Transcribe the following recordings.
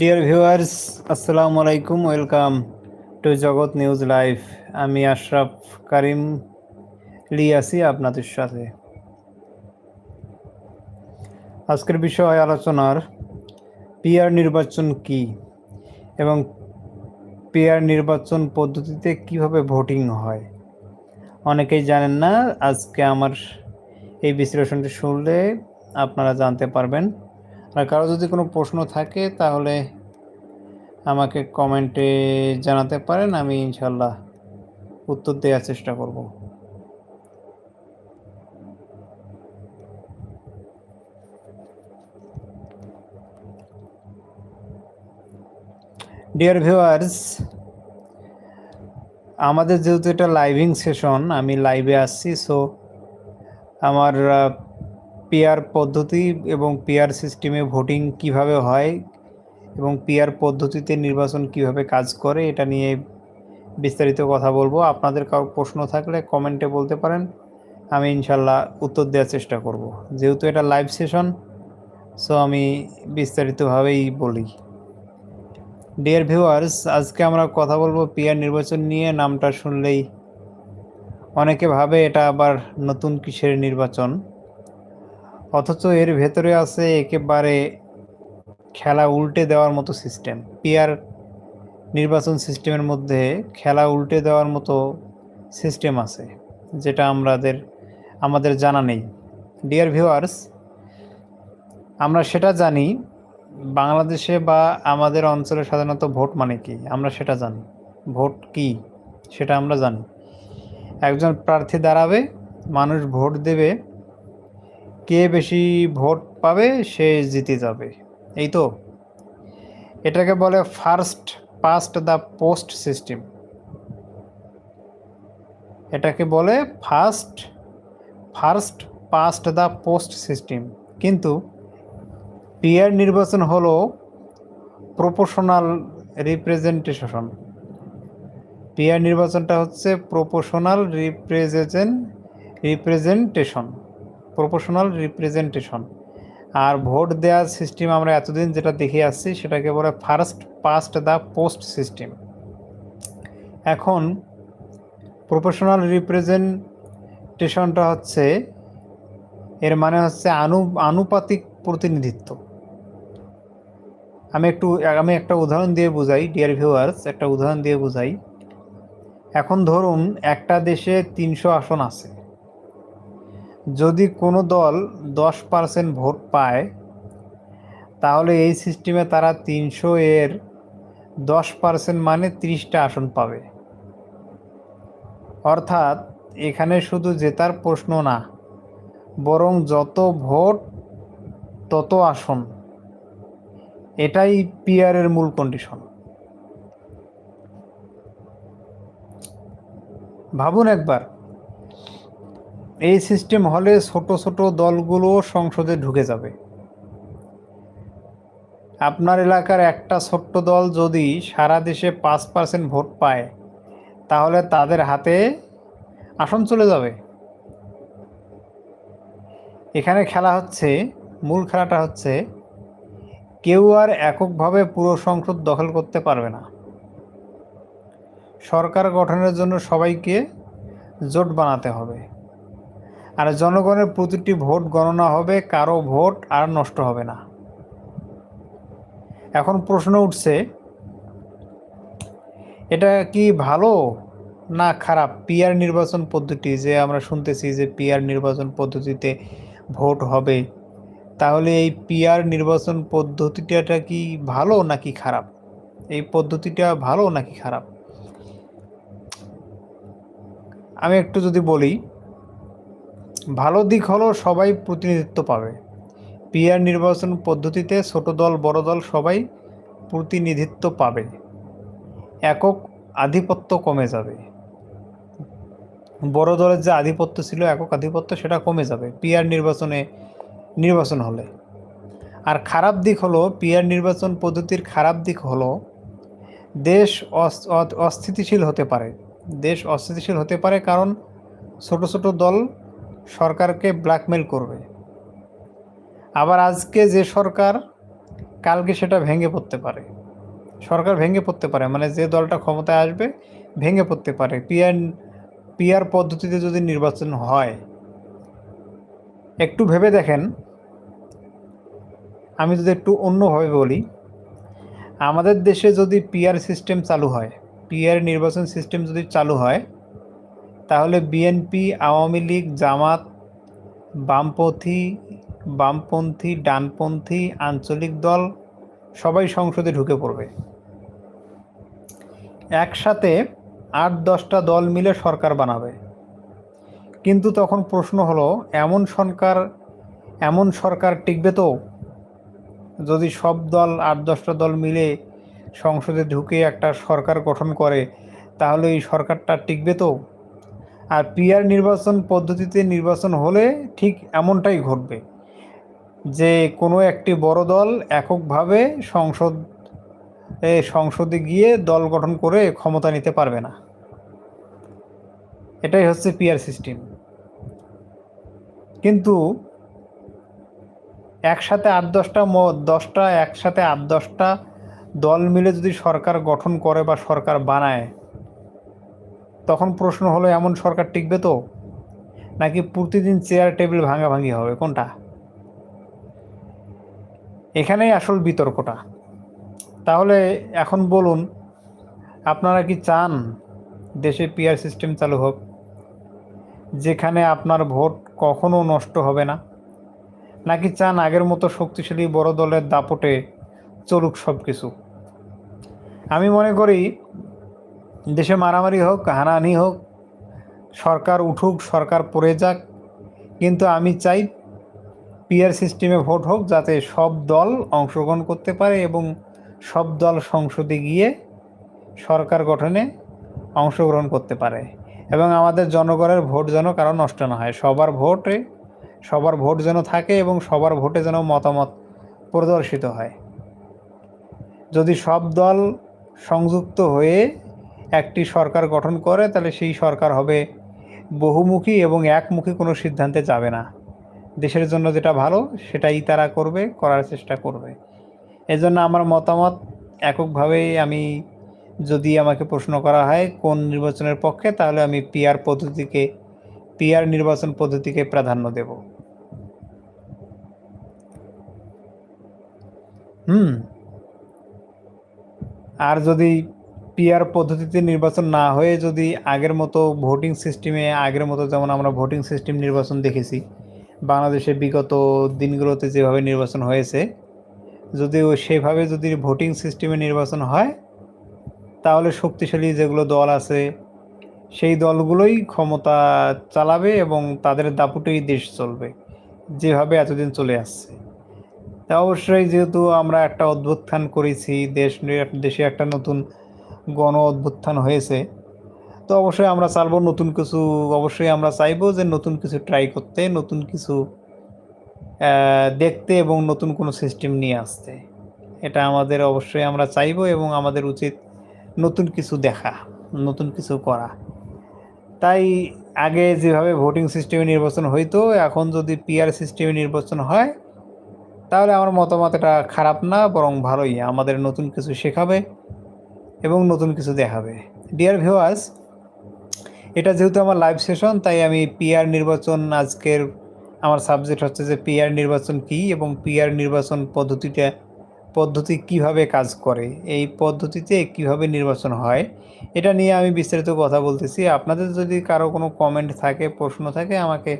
Deer viewers আসসালামু আলাইকুম welcome to Jagat news live আমি আশরাফ কারিম লি আছি আপনাদের সাথে। আজকের বিষয় আলোচনার পিআর নির্বাচন কি এবং পিআর নির্বাচন পদ্ধতিতে কীভাবে ভোটিং হয়? অনেকেই জানেন না, আজকে আমার এই বিশ্লেষণটি শুনলে আপনারা জানতে পারবেন। আর কারও যদি কোনো প্রশ্ন থাকে, তাহলে আমাকে কমেন্টে জানাতে পারেন, আমি ইনশাল্লাহ উত্তর দেওয়ার চেষ্টা করব। ডিয়ার ভিউয়ার্স আমাদের যেহেতু এটা লাইভিং সেশন আমি লাইভে আসছি সো আমার পিআর পদ্ধতি এবং পেয়ার সিস্টেমে ভোটিং কীভাবে হয় এবং পিআর পদ্ধতিতে নির্বাচন কীভাবে কাজ করে, এটা নিয়ে বিস্তারিত কথা বলব। আপনাদের কারও প্রশ্ন থাকলে কমেন্টে বলতে পারেন, আমি ইনশাল্লাহ উত্তর দেওয়ার চেষ্টা করব। যেহেতু এটা লাইভ সেশন সো আমি বিস্তারিতভাবেই বলি। ডিয়ার ভিউয়ার্স আজকে আমরা কথা বলব পিআর নির্বাচন নিয়ে, নামটা শুনলেই অনেকে ভাবে এটা আবার নতুন কিসের নির্বাচন। অথচ এর ভেতরে আছে একেবারে খেলা উল্টে দেওয়ার মতো সিস্টেম পিয়ার নির্বাচন সিস্টেমের মধ্যে খেলা উল্টে দেওয়ার মতো সিস্টেম আছে, যেটা আমাদের আমাদের জানা নেই। ডিয়ার ভিউয়ার্স আমরা সেটা জানি, বাংলাদেশে বা আমাদের অঞ্চলে সাধারণত ভোট মানে কি? আমরা সেটা জানি। ভোট কি? সেটা আমরা জানি। একজন প্রার্থী দাঁড়াবে, মানুষ ভোট দেবে কে বেশি ভোট পাবে, সে জিতে যাবে। এই তো। এটাকে বলে first past the post system এটাকে বলে first first past the post system কিন্তু পিয়ার নির্বাচন হলো প্রপোশনাল রিপ্রেজেন্টেশন পিয়ার নির্বাচনটা হচ্ছে proportional represent representation proportional representation আর ভোট দেওয়ার সিস্টেম আমরা এতদিন যেটা দেখে আসছি, সেটাকে বলে first past the post system এখন প্রপোশনাল রিপ্রেজেন্টেশনটা হচ্ছে, এর মানে হচ্ছে আনু, আনুপাতিক প্রতিনিধিত্ব। আমি একটু, আমি একটা উদাহরণ দিয়ে বুঝাই ডিয়ার ভিউয়ার্স একটা উদাহরণ দিয়ে বুঝাই। এখন ধরুন একটা দেশে তিনশো আসন আছে। যদি কোনো দল দশ পার্সেন্ট ভোট পায়, তাহলে এই সিস্টেমে তারা তিনশো এর দশ পার্সেন্ট মানে ত্রিশটা আসন পাবে। অর্থাৎ এখানে শুধু জেতার প্রশ্ন না, বরং যত ভোট, তত আসন। এটাই পিয়ারের মূল কন্ডিশন ভাবুন একবার। এই সিস্টেম হলে ছোট ছোট দলগুলো সংসদে ঢুকে যাবে। আপনার এলাকার একটা ছোট্ট দল যদি সারা দেশে পাঁচ পার্সেন্ট ভোট পায়, তাহলে তাদের হাতে আসন চলে যাবে। এখানে খেলা হচ্ছে, মূল খেলাটা হচ্ছে, কেউ আর এককভাবে পুরো সংসদ দখল করতে পারবে না। সরকার গঠনের জন্য সবাইকে জোট বানাতে হবে। আর জনগণের প্রতিটি ভোট গণনা হবে, কারও ভোট আর নষ্ট হবে না। এখন প্রশ্ন উঠছে, এটা কি ভালো না খারাপ? পিয়ার নির্বাচন পদ্ধতি, যে আমরা শুনতেছি যে পিয়ার নির্বাচন পদ্ধতিতে ভোট হবে, তাহলে এই পিয়ার নির্বাচন পদ্ধতিটা কি ভালো নাকি খারাপ? এই পদ্ধতিটা ভালো নাকি খারাপ? আমি একটু যদি বলি ভালো দিক হলো সবাই প্রতিনিধিত্ব পাবে। পিআর নির্বাচন পদ্ধতিতে ছোট দল, বড় দল সবাই প্রতিনিধিত্ব পাবে। একক আধিপত্য কমে যাবে। বড় দলের যে আধিপত্য ছিল, একক আধিপত্য সেটা কমে যাবে পিআর নির্বাচনে নির্বাচন হলে। আর খারাপ দিক হলো পিআর নির্বাচন পদ্ধতির খারাপ দিক হলো, দেশ অস্থিতিশীল হতে পারে। দেশ অস্থিতিশীল হতে পারে কারণ ছোট ছোট দল সরকারকে ব্ল্যাকমেল করবে। আবার আজকে যে সরকার, কালকে সেটা ভেঙে পড়তে পারে। সরকার ভেঙে পড়তে পারে মানে যে দলটা ক্ষমতায় আসবে, ভেঙে পড়তে পারে। পিয়ার পিয়ার পদ্ধতিতে যদি নির্বাচন হয়, একটু ভেবে দেখেন। আমি যদি একটু অন্যভাবে বলি, আমাদের দেশে যদি পিয়ার সিস্টেম চালু হয় পিয়ার নির্বাচন সিস্টেম যদি চালু হয় তাহলে বিএনপি আওয়ামী লীগ, জামাত, বামপন্থী বামপন্থী, ডানপন্থী, আঞ্চলিক দল, সবাই সংসদে ঢুকে পড়বে। একসাথে আট দশটা দল মিলে সরকার বানাবে। কিন্তু তখন প্রশ্ন হলো, এমন সরকার এমন সরকার টিকবে তো? যদি সব দল আট দশটা দল মিলে সংসদে ঢুকে একটা সরকার গঠন করে, তাহলে এই সরকারটা টিকবে তো? আর পিয়ার নির্বাচন পদ্ধতিতে নির্বাচন হলে ঠিক এমনটাই ঘটবে যে কোনো একটি বড় দল এককভাবে সংসদ সংসদে গিয়ে দল গঠন করে ক্ষমতা নিতে পারবে না। এটাই হচ্ছে পিয়ার সিস্টেম। কিন্তু একসাথে আট দশটা দশটা একসাথে আট দশটা দল মিলে যদি সরকার গঠন করে বা সরকার বানায় তখন প্রশ্ন হলো, এমন সরকার টিকবে তো? নাকি প্রতিদিন চেয়ার টেবিল ভাঙাভাঙি হবে? কোনটা? এখানেই আসল বিতর্কটা। তাহলে এখন বলুন, আপনারা কি চান দেশে পিয়ার সিস্টেম চালু হোক, যেখানে আপনার ভোট কখনো নষ্ট হবে না? নাকি চান আগের মতো শক্তিশালী বড় দলের দাপটে চলুক সব কিছু আমি মনে করি দেশে মারামারি হোক, হানাহানি হোক, সরকার উঠুক, সরকার পড়ে যাক, কিন্তু আমি চাই পিয়ার সিস্টেমে ভোট হোক যাতে সব দল অংশগ্রহণ করতে পারে এবং সব দল সংসদে গিয়ে সরকার গঠনে অংশগ্রহণ করতে পারে। এবং আমাদের জনগণের ভোট যেন কারও নষ্ট না হয়। সবার ভোটে, সবার ভোট যেন থাকে এবং সবার ভোটে যেন মতামত প্রদর্শিত হয়। যদি সব দল সংযুক্ত হয়ে একটি সরকার গঠন করে, তাহলে সেই সরকার হবে বহুমুখী এবং একমুখী কোনো সিদ্ধান্তে যাবে না। দেশের জন্য যেটা ভালো, সেটাই তারা করবে, করার চেষ্টা করবে। এজন্য আমার মতামত, এককভাবে আমি যদি আমাকে প্রশ্ন করা হয় কোন নির্বাচনের পক্ষে, তাহলে আমি পিয়ার পদ্ধতিকে পিয়ার নির্বাচন পদ্ধতিকে প্রাধান্য দেব। হুম। আর যদি পিআর পদ্ধতিতে নির্বাচন না হয়ে যদি আগের মতো ভোটিং সিস্টেমে আগের মতো যেমন আমরা ভোটিং সিস্টেম নির্বাচন দেখেছি, বাংলাদেশে বিগত দিনগুলোতে যেভাবে নির্বাচন হয়েছে যদি সেভাবে যদি ভোটিং সিস্টেমে নির্বাচন হয়, তাহলে শক্তিশালী যেগুলো দল আছে, সেই দলগুলোই ক্ষমতা চালাবে এবং তাদের দাপুটেই দেশ চলবে, যেভাবে এতদিন চলে আসছে। তা অবশ্যই যেহেতু আমরা একটা অভ্যুত্থান করেছি, দেশ দেশে একটা নতুন গণ অভ্যুত্থান হয়েছে। তো অবশ্যই আমরা চাইব নতুন কিছু, অবশ্যই আমরা চাইব যে নতুন কিছু ট্রাই করতে, নতুন কিছু দেখতে এবং নতুন কোনো সিস্টেম নিয়ে আসতে। এটা আমাদের অবশ্যই আমরা চাইব এবং আমাদের উচিত নতুন কিছু দেখা, নতুন কিছু করা। তাই আগে যেভাবে ভোটিং সিস্টেমে নির্বাচন হইতো, এখন যদি পিআর সিস্টেমে নির্বাচন হয়, তাহলে আমার মতামত এটা খারাপ না, বরং ভালোই। আমাদের নতুন কিছু শেখাবে। এবং নতুন কিছু দেখাবে। ডিয়ার ভিওয়ার্স এটা যেহেতু আমার লাইভ সেশন তাই আমি পিআর নির্বাচন আজকের, আমার সাবজেক্ট হচ্ছে যে পিআর নির্বাচন কি এবং পিআর নির্বাচন পদ্ধতিটা, পদ্ধতি কীভাবে কাজ করে, এই পদ্ধতিতে কীভাবে নির্বাচন হয়, এটা নিয়ে আমি বিস্তারিত কথা বলতেছি। আপনাদের যদি কারও কোনো কমেন্ট থাকে, প্রশ্ন থাকে, আমাকে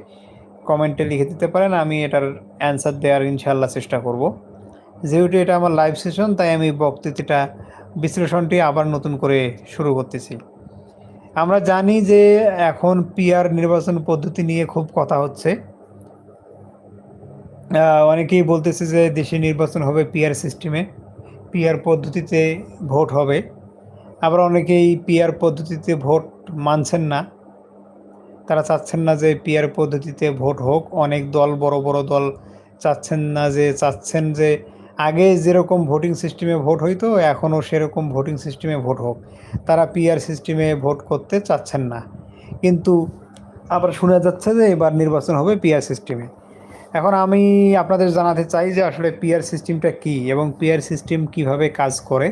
কমেন্টে লিখে দিতে পারেন, আমি এটার অ্যান্সার দেওয়ার ইনশাল্লাহ চেষ্টা করব। যেহেতু এটা আমার লাইভ সেশন তাই আমি বক্তৃতাটা বিশ্লেষণটি আবার নতুন করে শুরু করতেছি। আমরা জানি যে এখন পিয়ার নির্বাচন পদ্ধতি নিয়ে খুব কথা হচ্ছে। অনেকেই বলতেছে যে দেশে নির্বাচন হবে পিয়ার সিস্টেমে পিয়ার পদ্ধতিতে ভোট হবে। আবার অনেকেই পিয়ার পদ্ধতিতে ভোট মানছেন না। তারা চাচ্ছেন না যে পিয়ার পদ্ধতিতে ভোট হোক। অনেক দল, বড় বড় দল চাচ্ছেন না যে, চাচ্ছেন যে আগে যেরকম ভোটিং সিস্টেমে ভোট হইতো, এখনও সেরকম ভোটিং সিস্টেমে ভোট হোক। তারা পিআর সিস্টেমে ভোট করতে চাচ্ছেন না। কিন্তু আবার শোনা যাচ্ছে যে এবার নির্বাচন হবে পিআর সিস্টেমে এখন আমি আপনাদের জানাতে চাই যে আসলে পিয়ার সিস্টেমটা কি এবং পিয়ার সিস্টেম কীভাবে কাজ করে।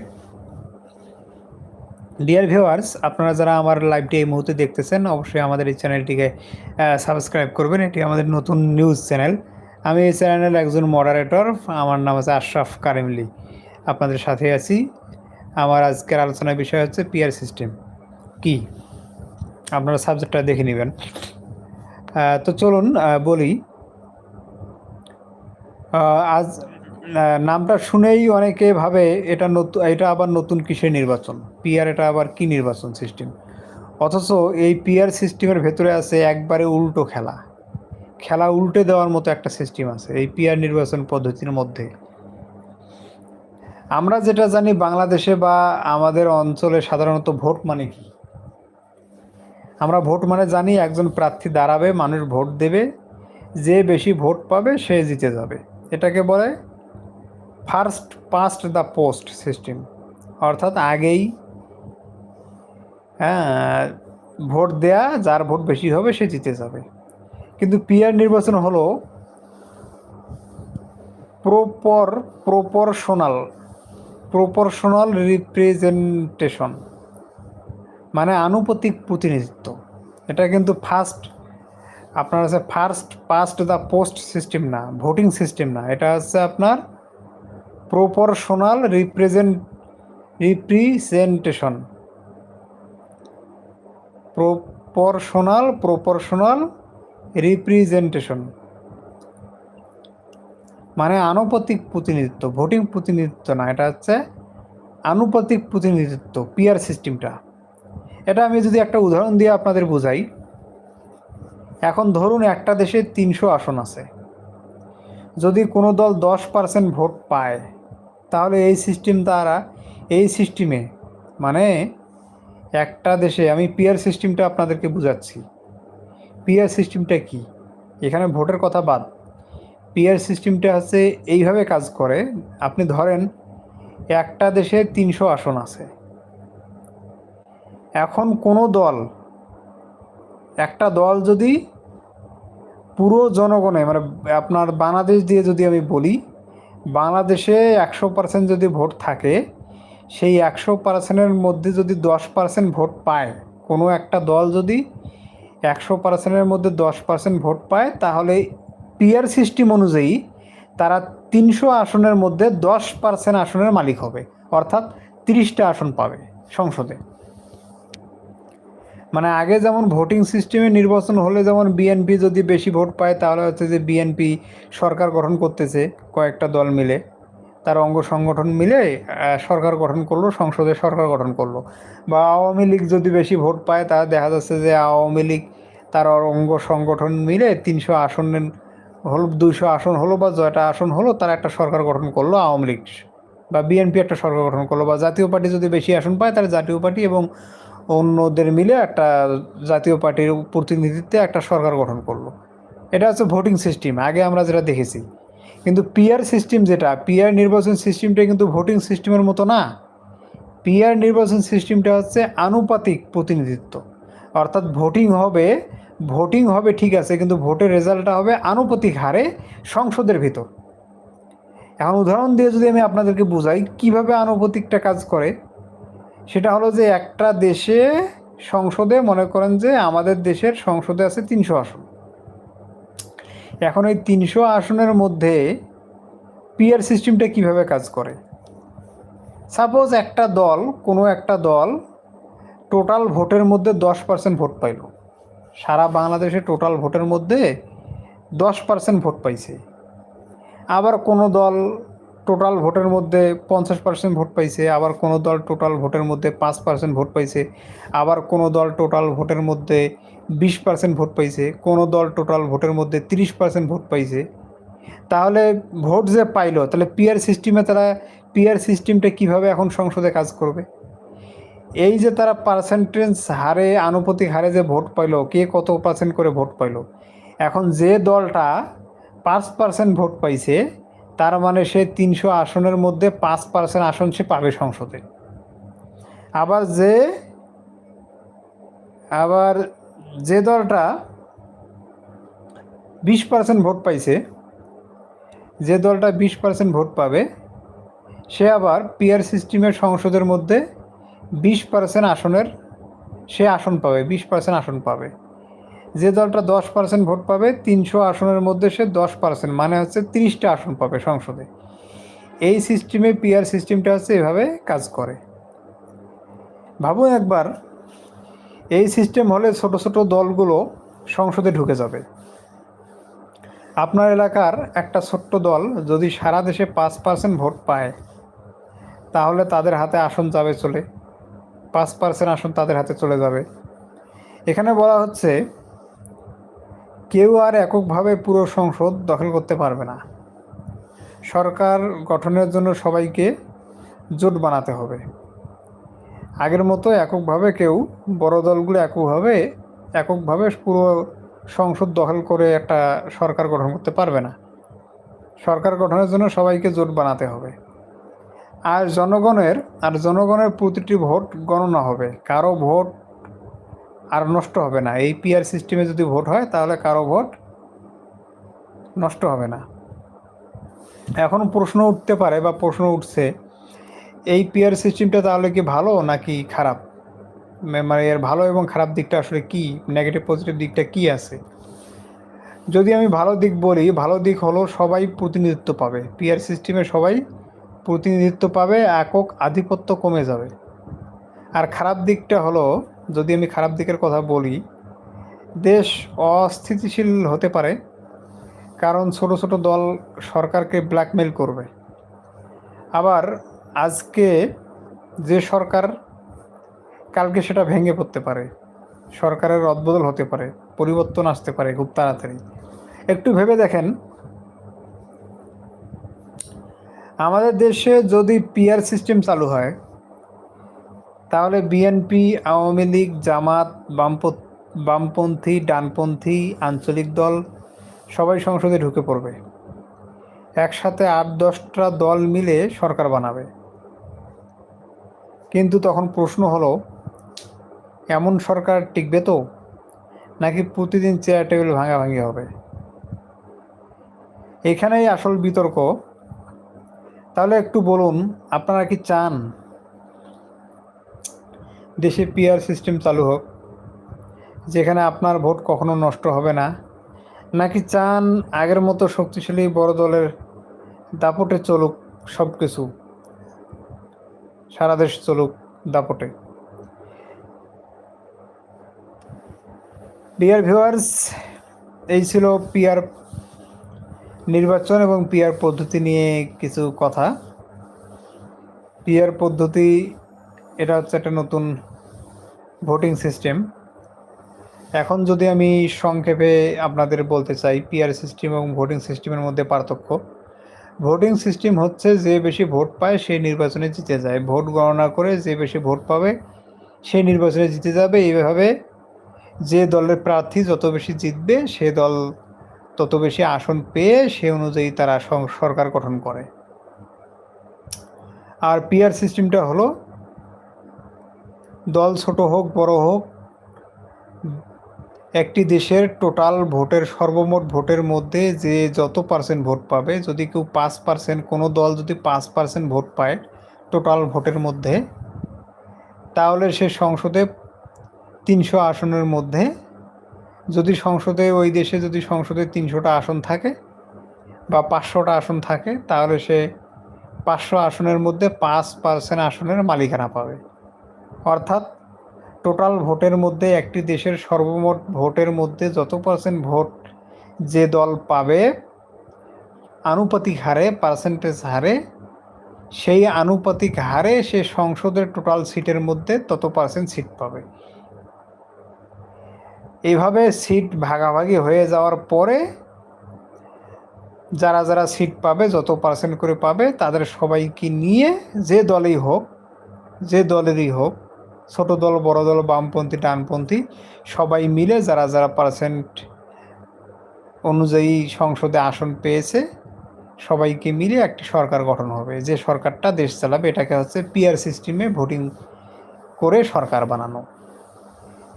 ডিয়ার ভিউয়ার্স আপনারা যারা আমার লাইভটি এই মুহূর্তে দেখতেছেন, অবশ্যই আমাদের এই চ্যানেলটিকে সাবস্ক্রাইব করবেন। এটি আমাদের নতুন নিউজ চ্যানেল আমি এই চ্যানেলের একজন মডারেটর আমার নাম আছে আশরাফ কারিমলি আপনাদের সাথে আছি। আমার আজকের আলোচনার বিষয় হচ্ছে পিয়ার সিস্টেম কি? আপনারা সাবজেক্টটা দেখে নেবেন। তো চলুন বলি। আজ নামটা শুনেই অনেকে ভাবে এটা নতুন এটা আবার নতুন কিসের নির্বাচন? পিয়ার এটা আবার কি নির্বাচন সিস্টেম অথচ এই পিয়ার সিস্টেমের ভেতরে আছে একবারে উল্টো খেলা। খেলা উল্টে দেওয়ার মতো একটা সিস্টেম আছে এই পিআর নির্বাচন পদ্ধতির মধ্যে। আমরা যেটা জানি, বাংলাদেশে বা আমাদের অঞ্চলে সাধারণত ভোট মানে কি? আমরা ভোট মানে জানি একজন প্রার্থী দাঁড়াবে, মানুষ ভোট দেবে, যে বেশি ভোট পাবে সে জিতে যাবে। এটাকে বলে first past the post system অর্থাৎ আগেই হ্যাঁ ভোট দেয়া, যার ভোট বেশি হবে সে জিতে যাবে। কিন্তু পিয়ার নির্বাচন হলো প্রপর, প্রপরশনাল প্রপরশনাল রিপ্রেজেন্টেশন মানে আনুপাতিক প্রতিনিধিত্ব। এটা কিন্তু ফার্স্ট আপনার হচ্ছে first past the post system না ভোটিং সিস্টেম না। এটা হচ্ছে আপনার proportional represent representation proportional proportional representation মানে আনুপাতিক প্রতিনিধিত্ব ভোটিং প্রতিনিধিত্ব না, এটা হচ্ছে আনুপাতিক প্রতিনিধিত্ব পিয়ার সিস্টেমটা এটা আমি যদি একটা উদাহরণ দিয়ে আপনাদের বোঝাই, এখন ধরুন একটা দেশে তিনশো আসন আছে। যদি কোনো দল দশ পার্সেন্ট ভোট পায়, তাহলে এই সিস্টেম দ্বারা, এই সিস্টেমে মানে একটা দেশে, আমি পিয়ার সিস্টেমটা আপনাদেরকে বুঝাচ্ছি। পিয়ার সিস্টেমটা কি? এখানে ভোটের কথা বাদ। পিয়ার সিস্টেমটা হচ্ছে এইভাবে কাজ করে, আপনি ধরেন একটা দেশে তিনশো আসন আছে। এখন কোনো দল, একটা দল যদি পুরো জনগণে মানে আপনার বাংলাদেশ দিয়ে যদি আমি বলি, বাংলাদেশে একশো পার্সেন্ট যদি ভোট থাকে, সেই একশো পার্সেন্টের মধ্যে যদি দশ পার্সেন্ট ভোট পায়, কোনো একটা দল যদি একশো পার্সেন্টের মধ্যে দশ পার্সেন্ট ভোট পায়, তাহলে পিয়ার সিস্টেম অনুযায়ী তারা তিনশো আসনের মধ্যে দশ পার্সেন্ট আসনের মালিক হবে, অর্থাৎ তিরিশটা আসন পাবে সংসদে। মানে আগে যেমন ভোটিং সিস্টেমে নির্বাচন হলে যেমন বিএনপি যদি বেশি ভোট পায়, তাহলে হচ্ছে যে বিএনপি সরকার গঠন করতেছে কয়েকটা দল মিলে। তার অঙ্গ সংগঠন মিলে সরকার গঠন করল, সংসদে সরকার গঠন করল। বা আওয়ামী লীগ যদি বেশি ভোট পায়, তা দেখা যাচ্ছে যে আওয়ামী লীগ তার অঙ্গ সংগঠন মিলে তিনশো আসনের হলো, দুইশো আসন হলো বা জয়টা আসন হলো, তারা একটা সরকার গঠন করল আওয়ামী লীগ। বা বিএনপি একটা সরকার গঠন করল, বা জাতীয় পার্টি যদি বেশি আসন পায়, তাহলে জাতীয় পার্টি এবং অন্যদের মিলে একটা জাতীয় পার্টির প্রতিনিধিত্বে একটা সরকার গঠন করল। এটা হচ্ছে ভোটিং সিস্টেম। আগে আমরা যেটা দেখেছি কিন্তু পিয়ার সিস্টেম যেটা পিয়ার নির্বাচন সিস্টেমটা কিন্তু ভোটিং সিস্টেমের মতো না। পিয়ার নির্বাচন সিস্টেমটা হচ্ছে আনুপাতিক প্রতিনিধিত্ব। অর্থাৎ ভোটিং হবে ভোটিং হবে ঠিক আছে, কিন্তু ভোটের রেজাল্টটা হবে আনুপাতিক হারে সংসদের ভিতর। এখন উদাহরণ দিয়ে যদি আমি আপনাদেরকে বুঝাই, কীভাবে আনুপাতিকটা কাজ করে? সেটা হলো যে একটা দেশে সংসদে মনে করেন যে আমাদের দেশের সংসদে আছে তিনশো আসন। এখন ওই তিনশো আসনের মধ্যে পিয়ার সিস্টেমটা কীভাবে কাজ করে? সাপোজ একটা দল, কোনো একটা দল টোটাল ভোটের মধ্যে দশ পার্সেন্ট ভোট পাইল। সারা বাংলাদেশে টোটাল ভোটের মধ্যে দশ পার্সেন্ট ভোট পাইছে। আবার কোনো দল টোটাল ভোটের মধ্যে পঞ্চাশ পার্সেন্ট ভোট পাইছে, আবার কোনো দল টোটাল ভোটের মধ্যে পাঁচ পার্সেন্ট ভোট পাইছে, আবার কোনো দল টোটাল ভোটের মধ্যে বিশ পার্সেন্ট ভোট পাইছে, কোনো দল টোটাল ভোটের মধ্যে তিরিশ পার্সেন্ট ভোট পাইছে। তাহলে ভোট যে পাইলো, তাহলে পিয়ার সিস্টেমে তারা পিয়ার সিস্টেমটা কীভাবে এখন সংসদে কাজ করবে? এই যে তারা পার্সেন্টেজ হারে, আনুপাতিক হারে যে ভোট পাইলো, কে কত পার্সেন্ট করে ভোট পাইলো? এখন যে দলটা পাঁচ পার্সেন্ট ভোট পাইছে, তার মানে সে তিনশো আসনের মধ্যে পাঁচ পার্সেন্ট আসন সে পাবে সংসদে। আবার যে, আবার যে দলটা বিশ পার্সেন্ট ভোট পাইছে, যে দলটা বিশ পার্সেন্ট ভোট পাবে, সে আবার পিয়ার সিস্টেমের সংসদের মধ্যে বিশ পার্সেন্ট আসনের সে আসন পাবে, বিশ পার্সেন্ট আসন পাবে। যে দলটা দশ পার্সেন্ট ভোট পাবে, তিনশো আসনের মধ্যে সে দশ পার্সেন্ট মানে হচ্ছে তিরিশটা আসন পাবে সংসদে। এই সিস্টেমে পিয়ার সিস্টেমটা হচ্ছে এভাবে কাজ করে। ভাবুন একবার এই সিস্টেম হলে ছোট ছোট দলগুলো সংসদে ঢুকে যাবে। আপনার এলাকার একটা ছোট্ট দল যদি সারা দেশে পাঁচ পার্সেন্ট ভোট পায়, তাহলে তাদের হাতে আসন যাবে চলে। পাঁচ পার্সেন্ট আসন তাদের হাতে চলে যাবে। এখানে বলা হচ্ছে, কেউ আর এককভাবে পুরো সংসদ দখল করতে পারবে না। সরকার গঠনের জন্য সবাইকে জোট বানাতে হবে। আগের মতো এককভাবে কেউ বড় দলগুলো এককভাবে এককভাবে পুরো সংসদ দখল করে একটা সরকার গঠন করতে পারবে না। সরকার গঠনের জন্য সবাইকে জোট বানাতে হবে। আর জনগণের আর জনগণের প্রতিটি ভোট গণনা হবে। কারও ভোট আর নষ্ট হবে না। এই পিআর সিস্টেমে যদি ভোট হয়, তাহলে কারও ভোট নষ্ট হবে না। এখন প্রশ্ন উঠতে পারে বা প্রশ্ন উঠছে এই পিয়ার সিস্টেমটা তাহলে কি ভালো নাকি খারাপ? মানে এর ভালো এবং খারাপ দিকটা আসলে কি? নেগেটিভ পজিটিভ দিকটা কি আছে? যদি আমি ভালো দিক বলি, ভালো দিক হলো সবাই প্রতিনিধিত্ব পাবে। পিয়ার সিস্টেমে সবাই প্রতিনিধিত্ব পাবে, একক আধিপত্য কমে যাবে। আর খারাপ দিকটা হলো, যদি আমি খারাপ দিকের কথা বলি, দেশ অস্থিতিশীল হতে পারে, কারণ ছোট ছোট দল সরকারকে ব্ল্যাকমেল করবে। আবার আজকে যে সরকার কালকে সেটা ভেঙে পড়তে পারে, সরকারের রদবদল হতে পারে, পরিবর্তন আসতে পারে খুব তাড়াতাড়ি। একটু ভেবে দেখেন, আমাদের দেশে যদি পিয়ার সিস্টেম চালু হয়, তাহলে বিএনপি আওয়ামী লীগ, জামাত বামপ বামপন্থী, ডানপন্থী, আঞ্চলিক দল সবাই সংসদে ঢুকে পড়বে। একসাথে আট দশটা দল মিলে সরকার বানাবে। কিন্তু তখন প্রশ্ন হলো, এমন সরকার টিকবে তো? নাকি প্রতিদিন চেয়ার টেবিল ভাঙাভাঙি হবে? এখানেই আসল বিতর্ক। তাহলে একটু বলুন, আপনারা কি চান দেশে পিআর সিস্টেম চালু হোক, যেখানে আপনার ভোট কখনো নষ্ট হবে না? নাকি চান আগের মতো শক্তিশালী বড় দলের দাপটে চলুক সব কিছু সারা দেশ চলুক দাপটে। ডিয়ার ভিউয়ার্স এই ছিল পিয়ার নির্বাচন এবং পিয়ার পদ্ধতি নিয়ে কিছু কথা। পিয়ার পদ্ধতি, এটা হচ্ছে একটা নতুন ভোটিং সিস্টেম এখন যদি আমি সংক্ষেপে আপনাদের বলতে চাই পিয়ার সিস্টেম এবং ভোটিং সিস্টেমের মধ্যে পার্থক্য। ভোটিং সিস্টেম হচ্ছে যে বেশি ভোট পায় সে নির্বাচনে জিতে যায়। ভোট গণনা করে যে বেশি ভোট পাবে, সে নির্বাচনে জিতে যাবে। এইভাবে যে দলের প্রার্থী যত বেশি জিতবে, সে দল তত বেশি আসন পেয়ে সে অনুযায়ী তারা সরকার গঠন করে। আর পিআর সিস্টেমটা হলো, দল ছোট হোক, বড় হোক একটি দেশের টোটাল ভোটের, সর্বমোট ভোটের মধ্যে যে যত পার্সেন্ট ভোট পাবে, যদি কেউ পাঁচ পার্সেন্ট কোনো দল যদি পাঁচ পার্সেন্ট ভোট পায় টোটাল ভোটের মধ্যে, তাহলে সে সংসদে তিনশো আসনের মধ্যে, যদি সংসদে, ওই দেশে যদি সংসদে তিনশোটা আসন থাকে বা পাঁচশোটা আসন থাকে, তাহলে সে পাঁচশো আসনের মধ্যে পাঁচ পার্সেন্ট আসনের মালিকানা পাবে। অর্থাৎ টোটাল ভোটের মধ্যে একটি দেশের সর্বমোট ভোটের মধ্যে যত পার্সেন্ট ভোট যে দল পাবে, আনুপাতিক হারে পার্সেন্টেজ হারে, সেই আনুপাতিক হারে সে সংসদের টোটাল সিটের মধ্যে তত পার্সেন্ট সিট পাবে। এইভাবে সিট ভাগাভাগি হয়ে যাওয়ার পরে যারা যারা সিট পাবে, যত পার্সেন্ট করে পাবে, তাদের সবাইকে নিয়ে যে দলেই হোক, যে দলেরই হোক ছোট দল, বড় দল, বামপন্থী, ডানপন্থী, সবাই মিলে যারা যারা পার্সেন্ট অনুযায়ী সংসদে আসন পেয়েছে, সবাইকে মিলে একটি সরকার গঠন হবে। যে সরকারটা দেশ চালাবে, এটাকে হচ্ছে পিয়ার সিস্টেমে ভোটিং করে সরকার বানানো।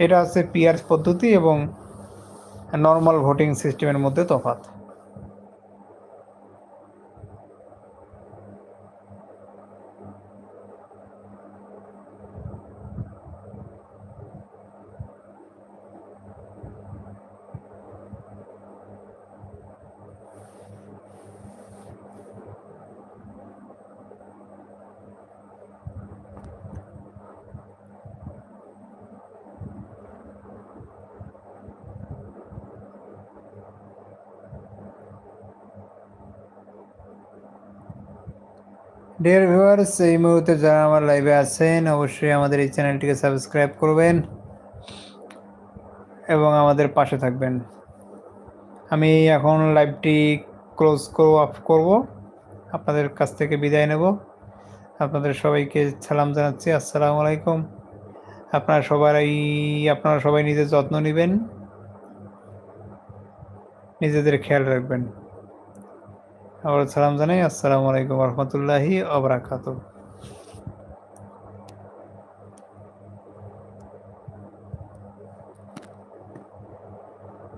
এটা হচ্ছে পিয়ার পদ্ধতি এবং নর্মাল ভোটিং সিস্টেমের মধ্যে তফাৎ। ডিয়ার ভিউয়ার্স এই মুহূর্তে যারা আমার লাইভে আছেন, অবশ্যই আমাদের এই চ্যানেলটিকে সাবস্ক্রাইব করবেন এবং আমাদের পাশে থাকবেন। আমি এখন লাইভটি ক্লোজ করব অফ করব। আপনাদের কাছ থেকে বিদায় নেব। আপনাদের সবাইকে সালাম জানাচ্ছি। আসসালামু আলাইকুম। আপনারা সবাই আপনারা সবাই নিজের যত্ন নেবেন। নিজেদের খেয়াল রাখবেন। আবার সালাম জানাই আসসালামু আলাইকুম রহমতুল্লাহি আবরাকাতু